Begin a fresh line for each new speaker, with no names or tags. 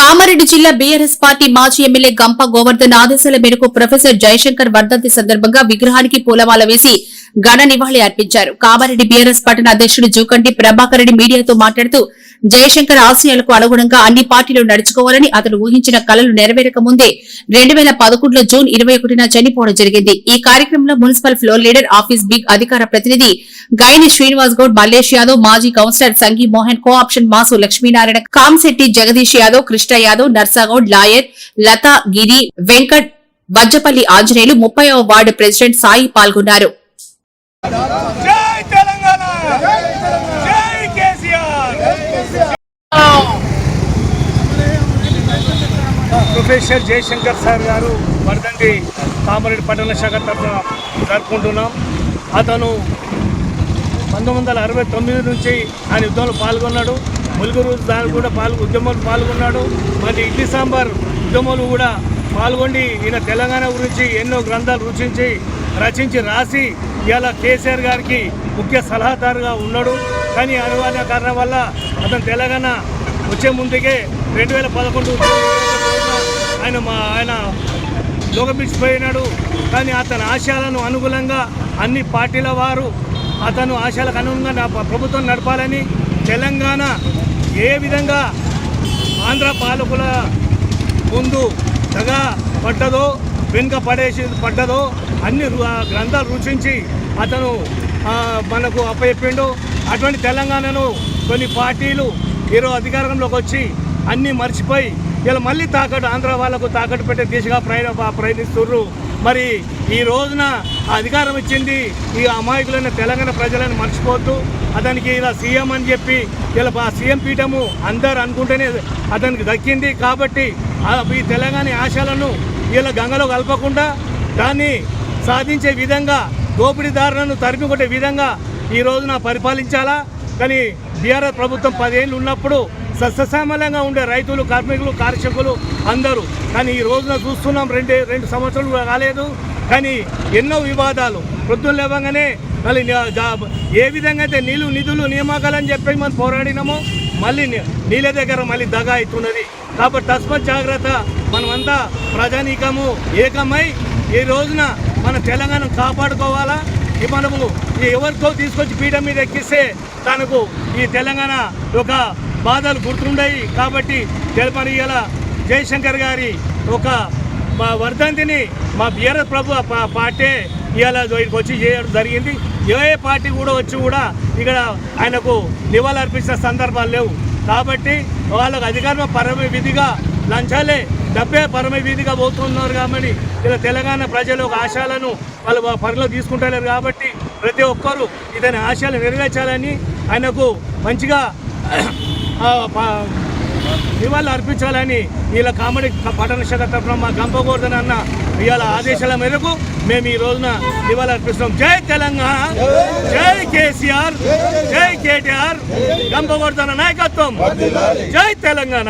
కామారెడ్డి జిల్లా BRS party మాజీ MLA గంప గోవర్ధన్ ఆదేశాల మేరకు ప్రొఫెసర్ జయశంకర్ వర్ధంతి సందర్భంగా విగ్రహానికి పూలమాల వేసి ఘన నివాళి అర్పించారు. కామారెడ్డి బీఆర్ఎస్ పట్టణ అధ్యక్షుడు జూకంటి ప్రభాకర్ రెడ్డి మీడియాతో మాట్లాడుతూ జయశంకర్ ఆశయాలకు అనుగుణంగా అన్ని పార్టీలు నడుచుకోవాలని అతను ఊహించిన కలలు నెరవేరక ముందే రెండు వేల పదకొండులో జూన్ ఇరవై ఒకటిన చనిపోవడం జరిగింది. ఈ కార్యక్రమంలో మున్సిపల్ ఫ్లోర్ లీడర్ ఆఫీస్ బిగ్ అధికార ప్రతినిధి గైని శ్రీనివాస్ గౌడ్ మల్లేష్ యాదవ్ మాజీ councillor Sanghi Mohan co option Masu Lakshminarayana Kamshetty Jagadish Yadav Krishna Yadav Narsagoud lawyer Latha Giri Venkat Vajjapalli Anjaneyulu ముప్పైవ వార్డు ప్రెసిడెంట్ సాయి పాల్గొన్నారు
జై తెలంగాణ జై కేసీఆర్ ప్రొఫెసర్ జయశంకర్ సార్ గారు వర్ధంతి కామారెడ్డి పట్టణ శాఖ తరఫున జరుపుకుంటున్నాం. అతను పంతొమ్మిది వందల అరవై తొమ్మిది నుంచి ఆయన యుద్ధంలో పాల్గొన్నాడు. ములుగురు దాని కూడా పాల్గొ ఉద్యమంలో పాల్గొన్నాడు. మరి ఇడ్లీ సాంబార్ ఉద్యమంలో కూడా పాల్గొండి. ఈయన తెలంగాణ గురించి ఎన్నో గ్రంథాలు రుచించి రచించి రాసి ఇలా కేసీఆర్ గారికి ముఖ్య సలహాదారుగా ఉన్నాడు. కానీ అనివార్య కారణం వల్ల అతను తెలంగాణ వచ్చే ముందుకే రెండు వేల పదకొండు ఆయన మా ఆయన లోకమిచ్చిపోయినాడు కానీ అతని ఆశయాలను అనుగుణంగా అన్ని పార్టీల వారు అతను ఆశయాలకు అనుగుణంగా నా ప్రభుత్వం నడపాలని తెలంగాణ ఏ విధంగా ఆంధ్ర పాలకుల ముందు దగా పడ్డదో వెనుక పడేసి పడ్డదో అన్ని రు- గ్రంథాలు రుచించి అతను మనకు అప్పచెప్పిండు. అటువంటి తెలంగాణను కొన్ని పార్టీలు ఈరోజు అధికారంలోకి వచ్చి అన్నీ మర్చిపోయి ఇలా మళ్ళీ తాకట్టు ఆంధ్ర వాళ్ళకు తాకట్టు పెట్టే దిశగా ప్రయాణ ప్రయత్నిస్తున్నారు మరి ఈ రోజున అధికారం ఇచ్చింది ఈ అమాయకులైన తెలంగాణ ప్రజలను మర్చిపోవద్దు. అతనికి ఇలా సీఎం అని చెప్పి ఇలా సీఎం పీఠము అందరు అనుకుంటేనే అతనికి దక్కింది. కాబట్టి ఈ తెలంగాణ ఆశలను ఇలా గంగలో కలపకుండా దాన్ని సాధించే విధంగా దోపిడీదారులను తరిమి కొట్టే విధంగా ఈ రోజున పరిపాలించాలా? కానీ బీఆర్ఎస్ ప్రభుత్వం పదేళ్ళు ఉన్నప్పుడు సస్యశ్యామలంగా ఉండే రైతులు కార్మికులు కార్షకులు అందరూ. కానీ ఈ రోజున చూస్తున్నాం రెండు రెండు సంవత్సరాలు రాలేదు. కాలేదు కానీ ఎన్నో వివాదాలు. వృద్ధులు లేవగానే మళ్ళీ ఏ విధంగా అయితే నీళ్ళు నిధులు నియామకాలని చెప్పి మనం పోరాడినామో మళ్ళీ నీళ్ళ దగ్గర మళ్ళీ దగా అవుతున్నది. కాబట్టి తస్మత్ జాగ్రత్త. మనమంతా ప్రజానీకము ఏకమై ఈ రోజున మన తెలంగాణ కాపాడుకోవాలా? మనము ఈ తీసుకొచ్చి పీఠం మీద ఎక్కిస్తే తనకు ఈ తెలంగాణ ఒక బాధలు గుర్తుండయి. కాబట్టి తెలపని ఇవాళ జయశంకర్ గారి ఒక మా వర్ధంతిని మా బీఆర్ఎస్ ప్రభు పార్టీ ఇవాళ ఇక్కడికి వచ్చి చేయడం జరిగింది. ఏ పార్టీ కూడా వచ్చి కూడా ఇక్కడ ఆయనకు నివాళులు అర్పించిన సందర్భాలు లేవు. కాబట్టి వాళ్ళకు అధికారం పరమ విధిగా లంచాలే. డబ్బే పరమ వీధిగా పోతున్నారు కాబట్టి ఇలా తెలంగాణ ప్రజలు ఒక ఆశయాలను వాళ్ళు పరిలో తీసుకుంటలేరు కాబట్టి ప్రతి ఒక్కరూ ఇతని ఆశయాలు నెరవేర్చాలని ఆయనకు మంచిగా నివాళులు అర్పించాలని ఇలా కామెడీ పట్టణ శాఖ తరఫున మా గంపకూడదని అన్న ఇవాళ ఆదేశాల మేరకు మేము ఈ రోజున నివాళులు అర్పిస్తున్నాం. జై తెలంగాణ జై కేసీఆర్ జై కేటీఆర్ గంపగోర్ధన నాయకత్వం. జై తెలంగాణ.